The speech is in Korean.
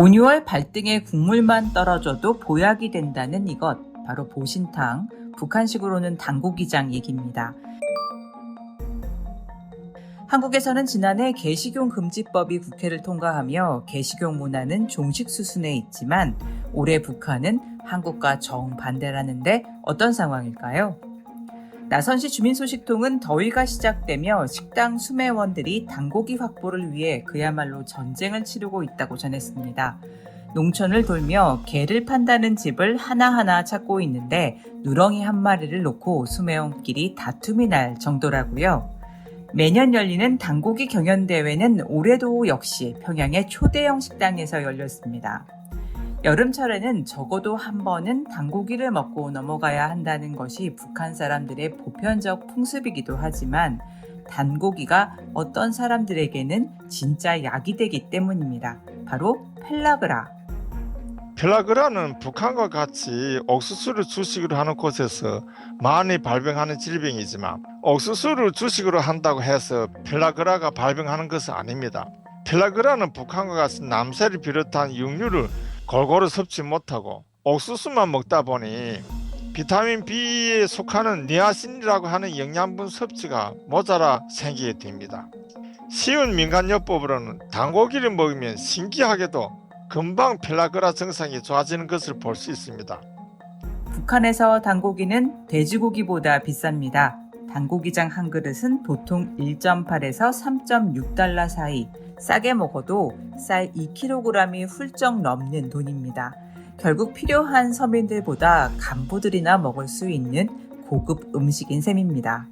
온유월 발등에 국물만 떨어져도 보약이 된다는 이것, 바로 보신탕, 북한식으로는 당고기장 얘기입니다. 한국에서는 지난해 개식용 금지법이 국회를 통과하며 개식용 문화는 종식 수순에 있지만 올해 북한은 한국과 정반대라는데 어떤 상황일까요? 나선시 주민소식통은 더위가 시작되며 식당 수매원들이 당고기 확보를 위해 그야말로 전쟁을 치르고 있다고 전했습니다. 농촌을 돌며 개를 판다는 집을 하나하나 찾고 있는데 누렁이 한 마리를 놓고 수매원끼리 다툼이 날 정도라고요. 매년 열리는 당고기 경연대회는 올해도 역시 평양의 초대형 식당에서 열렸습니다. 여름철에는 적어도 한 번은 당고기를 먹고 넘어가야 한다는 것이 북한 사람들의 보편적 풍습이기도 하지만 단고기가 어떤 사람들에게는 진짜 약이 되기 때문입니다. 바로 펠라그라. 펠라그라는 북한과 같이 옥수수를 주식으로 하는 곳에서 많이 발병하는 질병이지만 옥수수를 주식으로 한다고 해서 펠라그라가 발병하는 것은 아닙니다. 펠라그라는 북한과 같이 남새를 비롯한 육류를 골고루 섭취 못하고 옥수수만 먹다 보니 비타민 B에 속하는 니아신이라고 하는 영양분 섭취가 모자라 생기게 됩니다. 쉬운 민간요법으로는 당고기를 먹으면 신기하게도 금방 펠라그라 증상이 좋아지는 것을 볼 수 있습니다. 북한에서 단고기는 돼지고기보다 비쌉니다. 단고기장 한 그릇은 보통 1.8에서 3.6달러 사이, 싸게 먹어도 쌀 2kg이 훌쩍 넘는 돈입니다. 결국 필요한 서민들보다 간부들이나 먹을 수 있는 고급 음식인 셈입니다.